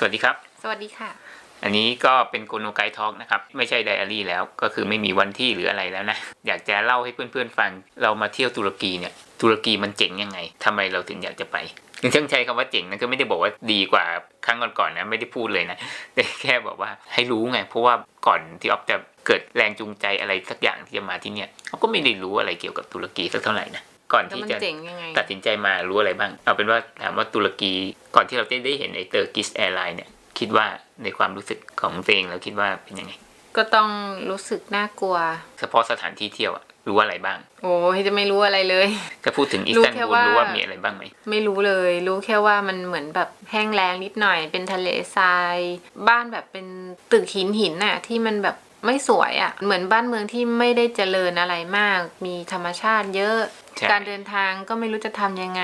สวัสดีครับ สวัสดีค่ะ อันนี้ก็เป็นโกโนไกทอกนะครับ ไม่ใช่ไดอารี่แล้วก็คือไม่มีวันที่หรืออะไรแล้วนะ อยากจะเล่าให้เพื่อนๆฟัง เรามาเที่ยวตุรกีเนี่ย ตุรกีมันเจ๋งยังไงทำไมเราถึงอยากจะไปถึงใช้คำว่าเจ๋งนะก็ไม่ได้บอกว่าดีกว่าครั้งก่อนๆนะไม่ได้พูดเลยนะแต่แค่บอกว่าให้รู้ไง เพราะว่าก่อนที่ออฟจะเกิดแรงจูงใจอะไรสักอย่างที่จะมาที่เนี่ยเขาก็ไม่ได้รู้อะไรเกี่ยวกับตุรกีสักเท่าไหร่นะ ก่อนแล้วที่มันจะเจ๋งยังไงตัดสินใจมารู้อะไรบ้าง เอาเป็นว่าถามว่าตุรกีก่อนที่เราจะได้เห็นไอ้เตอร์กิสแอร์ไลน์เนี่ยคิดว่าในความรู้สึกของตัวเองแล้วคิดว่าเป็นยังไง ก็ต้องรู้สึกน่ากลัว เฉพาะสถานที่เที่ยวอะรู้ว่าอะไรบ้าง โอ้ยจะไม่รู้อะไรเลยถ้าพูดถึงอิสรู้ตันแค่บูลว่ารู้ว่ามีอะไรบ้างไหม ไม่รู้เลย รู้แค่ว่ามันเหมือนแบบแห้งแล้งนิดหน่อย เป็นทะเลทราย บ้านแบบเป็นตึกหินหินน่ะ ที่มันแบบ ไม่สวยอะ่ะ เหมือนบ้านเมืองที่ไม่ได้เจริญอะไรมาก มีธรรมชาติเยอะ ใช่ การเดินทางก็ไม่รู้จะทำยังไง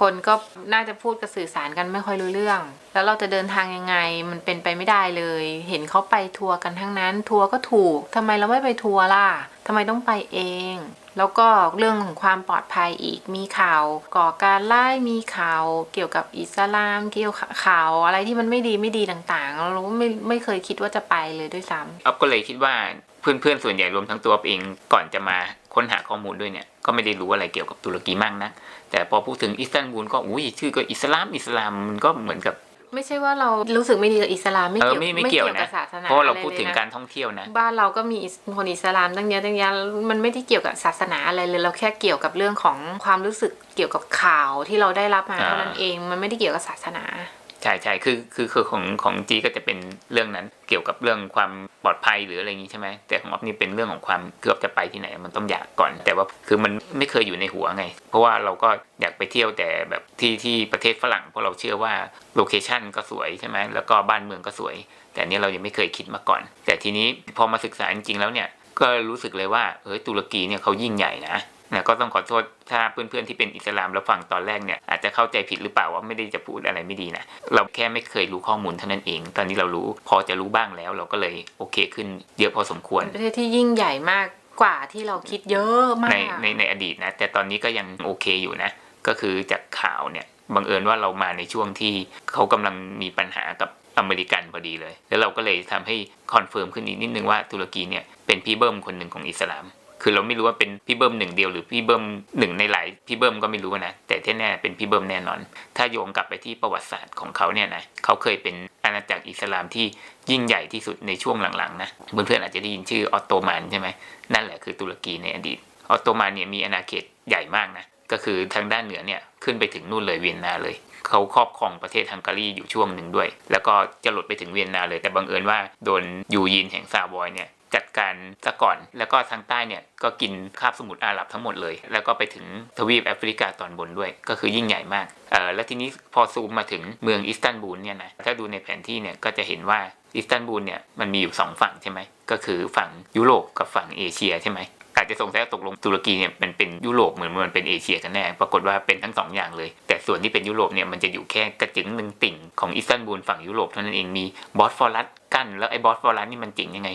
คนก็น่าจะพูดกับสื่อสารกันไม่ค่อยรู้เรื่อง แล้วเราจะเดินทางยังไง มันเป็นไปไม่ได้เลย เห็นเขาไปทัวร์กันทั้งนั้น ทัวร์ก็ถูกทำไมเราไม่ไปทัวร์ล่ะทำไมต้องไปเอง แล้วก็เรื่องของความปลอดภัยอีก มีข่าวก่อการไล่มีข่าวเกี่ยวกับอิสลาม เกี่ยวข่าวอะไรที่มันไม่ดีไม่ดีต่างๆ เราไม่ไม่เคยคิดว่าจะไปเลยด้วยซ้ำออฟก็เลยคิดว่าเพื่อนๆส่วนใหญ่รวมทั้งตัวเองก่อนจะมาค้นหาข้อมูลด้วยเนี่ย ก็ไม่ได้รู้อะไรเกี่ยวกับตุรกีมากนะแต่พอพูดถึงอิสตันบูลก็อุ้ยชื่อก็อิสลามอิสลามมันก็เหมือนกับไม่ใช่ว่าเรารู้สึกไม่ดีกับอิสลามไม่เออเกี่ยวไม่ไม่เกี่ยวนะกับศาสนาเพราะว่าเราอไพูดถึงลยนะการท่องเที่ยวนะ บ้านเราก็มีอิสคนอิสลามตั้งเยอะตั้งแยะมันไม่ได้เกี่ยวกับศาสนาอะไรเลยเราแค่เกี่ยวกับเรื่องของความรู้สึกเกี่ยวกับข่าวที่เราได้รับมาอ่าเท่านั้นเอง มันไม่ได้เกี่ยวกับศาสนาใช่ใช่คือคือคือของของจีก็จะเป็นเรื่องนั้นเกี่ยวกับเรื่องความปลอดภัยหรืออะไรอย่างนี้ใช่ไหมแต่ของออฟนี่เป็นเรื่องของความเกือบจะไปที่ไหนมันต้องอยากก่อน แต่ว่าคือมันไม่เคยอยู่ในหัวไง เพราะว่าเราก็อยากไปเที่ยวแต่แบบที่ที่ประเทศฝรั่งเพราะเราเชื่อว่าโลเคชันก็สวยใช่ไหมแล้วก็บ้านเมืองก็สวย แต่นนี้เรายังไม่เคยคิดมาก่อน แต่ทีนี้พอมาศึกษาจริงๆแล้วเนี่ยก็รู้สึกเลยว่าเฮ้ยตุรกีเนี่ยเขายิ่งใหญ่นะ นะก็ต้องขอโทษถ้าเพื่อนๆที่เป็นอิสลามแล้วฟังตอนแรกเนี่ยอาจจะเข้าใจผิดหรือเปล่าว่าไม่ได้จะพูดอะไรไม่ดีนะเราแค่ไม่เคยรู้ข้อมูลเท่านั้นเอง ตอนนี้เรารู้พอจะรู้บ้างแล้ว เราก็เลยโอเคขึ้นเยอะพอสมควรเป็นประเทศที่ยิ่งใหญ่มากกว่าที่เราคิดเยอะมาในกในในอดีตนะแต่ตอนนี้ก็ยังโอเคอยู่นะ ก็คือจากข่าวเนี่ยบังเอิญว่าเรามาในช่วงที่เขากำลังมีปัญหากับอเมริกันพอดีเลย แล้วเราก็เลยทำให้คอนเฟิร์มขึ้นอีกนิดนึงว่าตุรกีเนี่ยเป็นพี่เบิ้มคนหนึ่งของอิสลาม คือเราไม่รู้ว่าเป็นพี่เบิ้มหนึ่งเดียวหรือพี่เบิ้มหนึ่งในหลายพี่เบิ้มก็ไม่รู้นะแต่ที่แน่เป็นพี่เบิ้มแน่นอน ถ้าโยงกลับไปที่ประวัติศาสตร์ของเขาเนี่ยนะเขาเคยเป็นอาณาจักรอิสลามที่ยิ่งใหญ่ที่สุดในช่วงหลังๆนะเพื่อนๆอาจจะได้ยินชื่อออตโตมันใช่ไหมนั่นแหละคือตุรกีในอดีตออตโตมันเนี่ยมีอาณาเขตใหญ่มากนะก็คือทางด้านเหนือเนี่ยขึ้นไปถึงนู่นเลยเวียนนาเลย เขาครอบครองประเทศฮังการีอยู่ช่วงหนึ่งด้วย แล้วก็จะหลุดไปถึงเวียนนาเลยแต่บังเอิญว่าโดนยูยินแห่งซาวอยเนี่ย จัดการซะก่อน แล้วก็ทางใต้เนี่ยก็กินคาบสมุทรอาหรับทั้งหมดเลย แล้วก็ไปถึงทวีปแอฟริกาตอนบนด้วย ก็คือยิ่งใหญ่มากเออแล้วทีนี้พอซูมมาถึงเมืองอิสตันบูลเนี่ยนะถ้าดูในแผนที่เนี่ยก็จะเห็นว่าอิสตันบูลเนี่ยมันมีอยู่สองฝั่งใช่ไหมก็คือฝั่งยุโรปกับฝั่งเอเชียใช่ไหมอาจจะสงสัยตกลงตุรกีเนี่ยมันเป็นยุโรปเหมือนมันเป็นเอเชียกันแน่ปรากฏว่าเป็นทั้งสองอย่างเลย แต่ส่วนที่เป็นยุโรปเนี่ยมันจะอยู่แค่กระจึงหนึ่งติ่งของอิสตันบูลฝั่งยุโรปเท่านั้นเองมีบอสฟอรัสั้นแล้วไอ้บอสฟอรัสนี่มันเจ๋งยังไง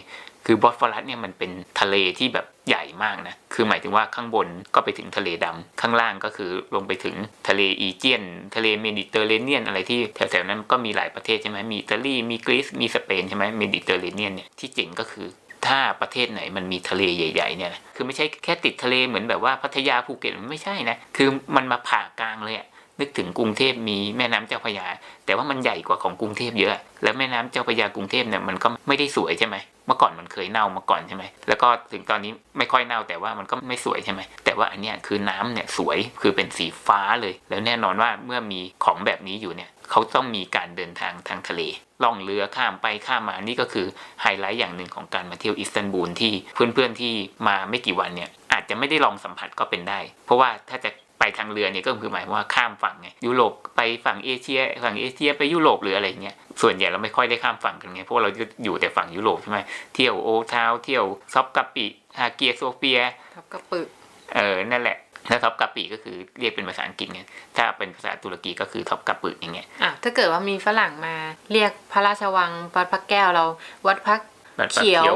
คือบอสฟอรัสเนี่ยมันเป็นทะเลที่แบบใหญ่มากนะ คือหมายถึงว่าข้างบนก็ไปถึงทะเลดำข้างล่างก็คือลงไปถึงทะเลอีเจียน ทะเลเมดิเตอร์เรเนียนอะไรที่แถวๆนั้นก็มีหลายประเทศใช่ไหมมีอิตาลี มีกรีซ มีสเปนใช่ไหมเมดิเตอร์เรเนียนเนี่ยที่เจ๋งก็คือถ้าประเทศไหนมันมีทะเลใหญ่ ๆ เนี่ย คือไม่ใช่แค่ติดทะเลเหมือนแบบว่าพัทยาภูเก็ตมันไม่ใช่นะ คือมันมาผ่ากลางเลยอะ นึกถึงกรุงเทพมีแม่น้ำเจ้าพระยา แต่ว่ามันใหญ่กว่าของกรุงเทพเยอะ แล้วแม่น้ำเจ้าพระยากรุงเทพเนี่ยมันก็ไม่ได้สวยใช่ไหมเมื่อก่อนมันเคยเน่ามาก่อนใช่ไหมแล้วก็ถึงตอนนี้ไม่ค่อยเน่าแต่ว่ามันก็ไม่สวยใช่ไหมแต่ว่าอันเนี้ยคือน้ำเนี่ยสวยคือเป็นสีฟ้าเลย แล้วแน่นอนว่าเมื่อมีของแบบนี้อยู่เนี่ยเขาต้องมีการเดินทางทางทะเลล่องเรือข้ามไปข้ามมานี่ก็คือไฮไลท์อย่างหนึ่งของการมาเที่ยวอิสตันบูลที่เพื่อนๆที่มาไม่กี่วันเนี่ยอาจจะไม่ได้ลองสัมผัสก็เป็นได้ เพราะว่าถ้าจะ ไปทางเรือเนี่ยก็คือหมายความว่าข้ามฝั่งไงยุโรปไปฝั่งเอเชีย ฝั่งเอเชียไปยุโรปหรืออะไรเงี้ยส่วนใหญ่เราไม่ค่อยได้ข้ามฝั่งกันไงเพราะว่าเราจะอยู่แต่ฝั่งยุโรปใช่ไหมเที่ยวโอทาวเที่ยวซอฟกาปิฮาเกียโซเฟียทับกระปึกเออนั่นแหละแล้วท็อปกาปิก็คือเรียกเป็นภาษาอังกฤษไงถ้าเป็นภาษาตุรกีก็คือท็อปกาปึอย่างเงี้ยอะถ้าเกิดว่ามีฝรั่งมาเรียกพระราชวังวัดพระแก้วเรา วัดพระแบบเขียว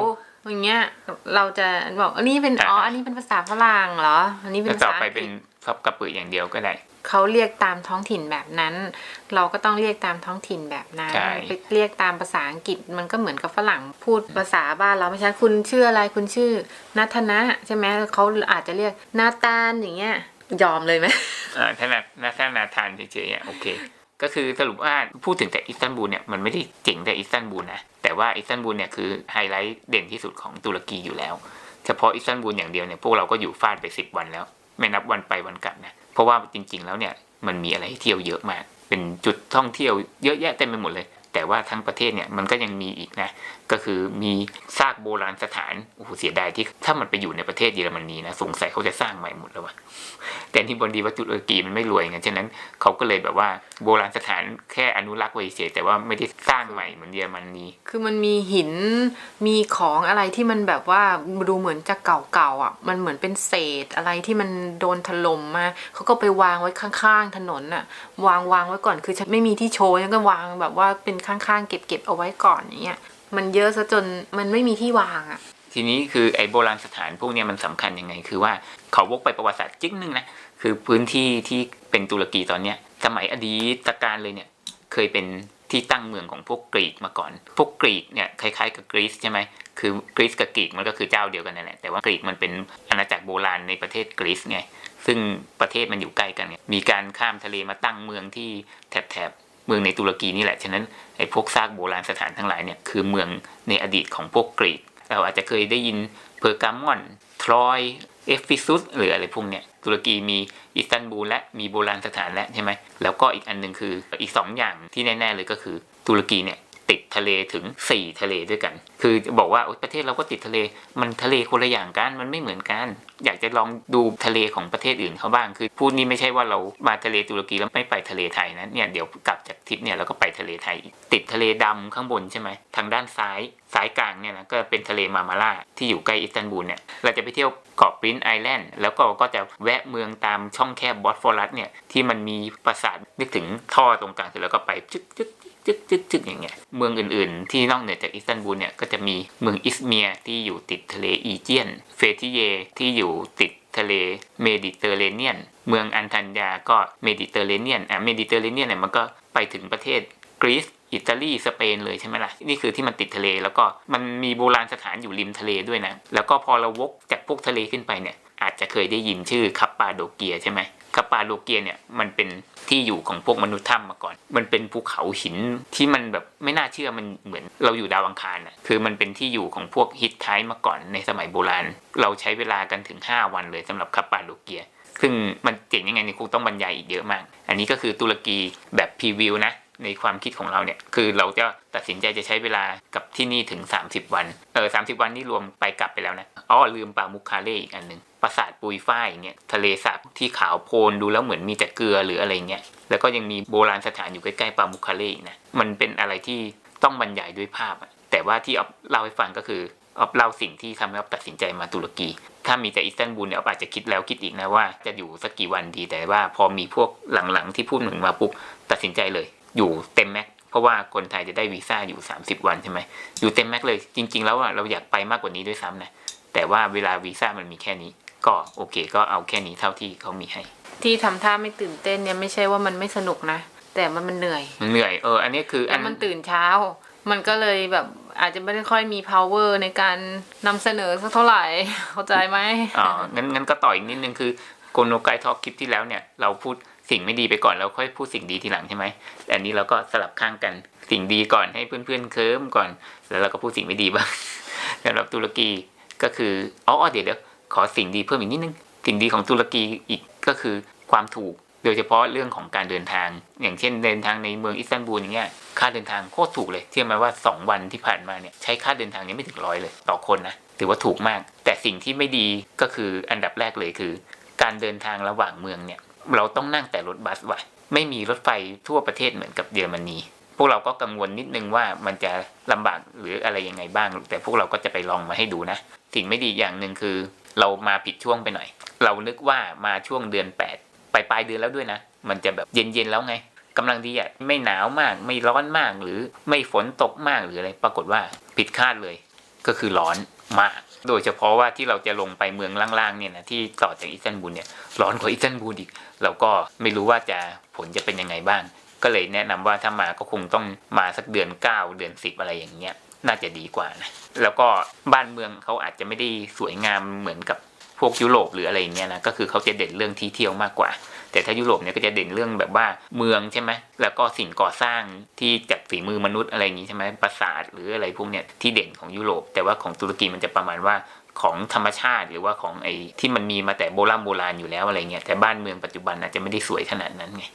อย่างเงี้ยเราจะบอกอันนี้เป็นอ๋ออันนี้เป็นภาษาฝรั่งเหรอ อันนี้เป็นแล้วภาต่อษาไปอังกเป็ฤนษท็อปกาปึอย่างเดียวก็ได้เขาเรียกตามท้องถิ่นแบบนั้น เราก็ต้องเรียกตามท้องถิ่นแบบนั้นใช่ไปเรียกตามภาษาอังกฤษมันก็เหมือนกับฝรั่งพูดภาษาบ้านเราไม่ใช่คุณชื่ออะไรคุณชื่อนัทนะใช่ไหมเขาอาจจะเรียกนาตาลอย่างเงี้ยยอมเลยไหมอ่าถ้านาถ้านาทานเฉยๆอะโอเค ก็คือสรุปว่าพูดถึงแต่อิสตันบูลเนี่ยมันไม่ได้เจ๋งแต่อิสตันบูลนะแต่ว่าอิสตันบูลเนี่ยคือไฮไลท์เด่นที่สุดของตุรกีอยู่แล้ว เฉพาะอิสตันบูลอย่างเดียวเนี่ยพวกเราก็อยู่ฟาดไปสิบวันแล้ว ไม่นับวันไปวันกลับนะเพราะว่าจริง ๆ แล้วเนี่ยมันมีอะไรให้เที่ยวเยอะมาก เป็นจุดท่องเที่ยวเยอะแยะเต็มไปหมดเลย แต่ว่าทั้งประเทศเนี่ยมันก็ยังมีอีกนะก็คือมีซากโบราณสถานโอ้โหเสียดายที่ถ้ามันไปอยู่ในประเทศเยอรมนีนะสงสัยเขาจะสร้างใหม่หมดแล้ววะแต่ที่บนดีว่าตุรกีมันไม่รวยไงฉะนั้นเขาก็เลยแบบว่าโบราณสถานแค่อนุรักษ์ไว้เฉยแต่ว่าไม่ได้สร้างใหม่เหมือนเยอรมนีคือมันมีหินมีของอะไรที่มันแบบว่าดูเหมือนจะเก่าๆอะ มันเหมือนเป็นเศษอะไรที่มันโดนถล่มมาเขาก็ไปวางไว้ข้างๆถนนอะ วางวางไว้ก่อนคือฉันไม่มีที่โชว์ฉันก็วางแบบว่าเป็นข้างๆ เก็บๆเอาไว้ก่อนอย่างเงี้ยมันเยอะซะจนมันไม่มีที่วางอะทีนี้คือไอ้โบราณสถานพวกนี้มันสำคัญยังไง คือว่าเขาวกไปประวัติศาสตร์จิ๊กนึงนะคือพื้นที่ที่เป็นตุรกีตอนเนี้ยสมัยอดีตการเลยเนี่ยเคยเป็นที่ตั้งเมืองของพวกกรีกมาก่อน พวกกรีกเนี่ยคล้ายๆกับกรีซใช่ไหมคือกรีซกับกรีกมันก็คือเจ้าเดียวกันนั่นแหละ แต่ว่ากรีกมันเป็นอาณาจักรโบราณในประเทศกรีซไง ซึ่งประเทศมันอยู่ใกล้กันเนี่ยมีการข้ามทะเลมาตั้งเมืองที่แถบ เมืองในตุรกีนี่แหละฉะนั้นไอ้พวกซากโบราณสถานทั้งหลายเนี่ยคือเมืองในอดีตของพวกกรีก เราอาจจะเคยได้ยินเพอร์กามอนทรอยเอฟฟิซุสหรืออะไรพวกเนี่ยตุรกีมีอิสตันบูลและมีโบราณสถานแล้วใช่ไหมแล้วก็อีกอันหนึ่งคืออีกสองอย่างที่แน่ ๆ เลยก็คือตุรกีเนี่ย ติดทะเลถึง 4 ทะเลด้วยกัน คือบอกว่าประเทศเราก็ติดทะเล มันทะเลคนละอย่างกัน มันไม่เหมือนกัน อยากจะลองดูทะเลของประเทศอื่นเขาบ้าง คือพูดนี้ไม่ใช่ว่าเรามาทะเลตุรกีแล้วไม่ไปทะเลไทยนะ เนี่ยเดี๋ยวกลับจากทริปเนี่ยเราก็ไปทะเลไทย ติดทะเลดำข้างบนใช่ไหม ทางด้านซ้ายซ้ายกลางเนี่ยนะก็เป็นทะเลมามาล่าที่อยู่ใกล้อิสตันบูลเนี่ย เราจะไปเที่ยวเกาะปรินซ์ไอแลนด์แล้วก็ก็จะแวะเมืองตามช่องแคบบอสฟอรัสเนี่ยที่มันมีปราสาทนึกถึงท่อตรงกลางเสร็จแล้วก็ไปจึ๊กจึ๊ก จึ๊กจึ๊กจึ๊กอย่างเงี้ยเมืองอื่นๆ ที่นอกเหนือจากอิสตันบูลเนี่ยก็จะมีเมืองอิสเมียที่อยู่ติดทะเลอีเจียน เฟติเยที่อยู่ติดทะเลเมดิเตอร์เรเนียน เมืองอันทันยาก็เมดิเตอร์เรเนียนอะเมดิเตอร์เรเนียนเนี่ยมันก็ไปถึงประเทศกรีซอิตาลีสเปนเลยใช่ไหมล่ะ นี่คือที่มันติดทะเลแล้วก็มันมีโบราณสถานอยู่ริมทะเลด้วยนะ แล้วก็พอเราวกจากพวกทะเลขึ้นไปเนี่ย อาจจะเคยได้ยินชื่อค ปปาโดเกียใช่ไหมคาปาโดเกียเนี่ยมันเป็นที่อยู่ของพวกมนุษย์ถ้ำมาก่อน มันเป็นภูเขาหินที่มันแบบไม่น่าเชื่อมันเหมือนเราอยู่ดาวอังคารอะคือมันเป็นที่อยู่ของพวกฮิตไทมาก่อนในสมัยโบราณ เราใช้เวลากันถึง 5 วันเลยสำหรับคาปปาโดเกียซึ่งมันเจ๋งยังไงนี่คงต้องบรรยายอีกเยอะมาก อันนี้ก็คือตุรกีแบบพรีวิวนะ ในความคิดของเราเนี่ย คือเราจะตัดสินใจจะใช้เวลากับที่นี่ถึง 30 วัน เออสาวันนี่รวมไปกลับไปแล้วนะอ๋อลืมปามุคคาเล่อีกอันหนึ่งปราสาทปุยฝ้ายอย่างเงี้ยทะเลสาบที่ขาวโพลนดูแล้วเหมือนมีแต่เกลือหรืออะไรเงี้ยแล้วก็ยังมีโบราณสถานอยู่ใกล้ๆปามุคคาเล่อีกนะมันเป็นอะไรที่ต้องบรรยายด้วยภาพ แต่ว่าที่ออฟเล่าให้ฟังก็คือออฟเล่าสิ่งที่ทำให้ออฟตัดสินใจมาตุรกี ถ้ามีแต่อิสตันบูลเนี่ยออฟอาจจะคิดแล้วคิดอีกนะว่าจะอยู่สักกี่วันดีแต่ว่าพอมีพวกหลังๆที่พูดหนึ่งมาปุ๊บตัดสินใจเลย อยู่เต็มแม็กซ์เพราะว่าคนไทยจะได้วีซ่าอยู่ 30 วันใช่ไหมอยู่เต็มแม็กซ์เลยจริง ๆ แล้วอะเราอยากไปมากกว่านี้ด้วยซ้ำนะแต่ว่าเวลาวีซ่ามันมีแค่นี้ ก็โอเค ก็เอาแค่นี้เท่าที่เขามีให้ ที่ทำท่าไม่ตื่นเต้นเนี่ยไม่ใช่ว่ามันไม่สนุกนะแต่มันมันเหนื่อยมันเหนื่อยเอออันนี้คืออัแล้นวมันตื่นเช้า มันก็เลยแบบอาจจะไม่ได้ค่อยมี power ในการนำเสนอสักเท่าไหร่เข้าใจไหมอ๋องั้นงั้นก็ต่ออีกนิดนึงคือโกโนไกทอคคลิปที่แล้วเนี่ยเราพูด สิ่งไม่ดีไปก่อนแล้วค่อยพูดสิ่งดีทีหลังใช่ไหมแต่อันนี้เราก็สลับข้างกันสิ่งดีก่อนให้เพื่อนๆเคิร์มก่อน แล้วเราก็พูดสิ่งไม่ดีบ้างสำหรับตุรกีก็คืออ๋อเดี๋ยวเดี๋ยวขอสิ่งดีเพิ่มอีกนิดนึงสิ่งดีของตุรกีอีกก็คือความถูกโดยเฉพาะเรื่องของการเดินทาง อย่างเช่นเดินทางในเมืองอิสตันบูลอย่างเงี้ยค่าเดินทางโคตรถูกเลยเชื่อไหมว่า 2 วันที่ผ่านมาเนี่ยใช้ค่าเดินทางยังไม่ถึงร้อยเลย ต่อคนนะถือว่าถูกมาก แต่สิ่งที่ไม่ดีก็คืออันดับแรกเลยคือ การเดินทางระหว่างเมืองเนี่ย เราต้องนั่งแต่รถบัสว่ะไม่มีรถไฟทั่วประเทศเหมือนกับเยอรมนีพวกเราก็กังวลนิดนึงว่ามันจะลำบากหรืออะไรยังไงบ้าง แต่พวกเราก็จะไปลองมาให้ดูนะสิ่งไม่ดีอย่างหนึ่งคือ เรามาผิดช่วงไปหน่อย เรานึกว่ามาช่วงเดือน8ไปปลายเดือนแล้วด้วยนะมันจะแบบเย็นๆแล้วไงกำลังดีอะไม่หนาวมาก ไม่ร้อนมากหรือไม่ฝนตกมากหรืออะไรปรากฏว่าผิดคาดเลย ก็คือร้อน มาก โดยเฉพาะว่าที่เราจะลงไปเมืองล่างๆเนี่ยนะที่ต่อจากอิสตันบูลเนี่ยร้อนกว่าอิสตันบูลอีกเราก็ไม่รู้ว่าจะผลจะเป็นยังไงบ้าง ก็เลยแนะนำว่าถ้ามาก็คงต้องมาสักเดือน 9 เดือน 10 อะไรอย่างเงี้ยน่าจะดีกว่านะแล้วก็บ้านเมืองเขาอาจจะไม่ได้สวยงามเหมือนกับ พวกยุโรปหรืออะไรเงี้ยนะก็คือเขาจะเด่นเรื่องที่เที่ยวมากกว่า แต่ถ้ายุโรปเนี่ยก็จะเด่นเรื่องแบบว่าเมืองใช่ไหมแล้วก็สิ่งก่อสร้างที่จากฝีมือมนุษย์อะไรอย่างงี้ใช่ไหมปราสาทหรืออะไรพวกเนี้ยที่เด่นของยุโรป แต่ว่าของตุรกีมันจะประมาณว่าของธรรมชาติหรือว่าของไอ้ที่มันมีมาแต่โบราณโบราณอยู่แล้วอะไรเงี้ยแต่บ้านเมืองปัจจุบันอาจจะไม่ได้สวยขนาดนั้นไง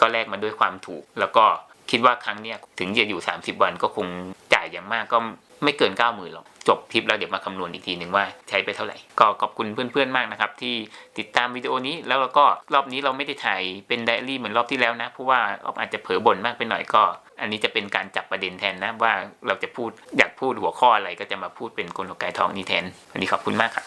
ก็แลกมาด้วยความถูก แล้วก็คิดว่าครั้งเนี้ยถึงจะอยู่ 30 วันก็คง จ่ายอย่างมากก็ไม่เกิน 9 0,000หรอกจบทริปแล้วเดี๋ยวมาคำนวณอีกทีหนึ่งว่าใช้ไปเท่าไหร่ ก็ขอบคุณเพื่อนๆมากนะครับ ที่ติดตามวิดีโอนี้แล้วเราก็รอบนี้เราไม่ได้ถ่ายเป็นไดอารี่เหมือนรอบที่แล้วนะ เพราะว่าออฟอาจจะเผลอบ่นมากไปหน่อยก็ อันนี้จะเป็นการจับประเด็นแทนนะว่าเราจะพูดอยากพูดหัวข้ออะไรก็จะมาพูดเป็นกลไกทองนี้แทนวันนี้ขอบคุณมากครับ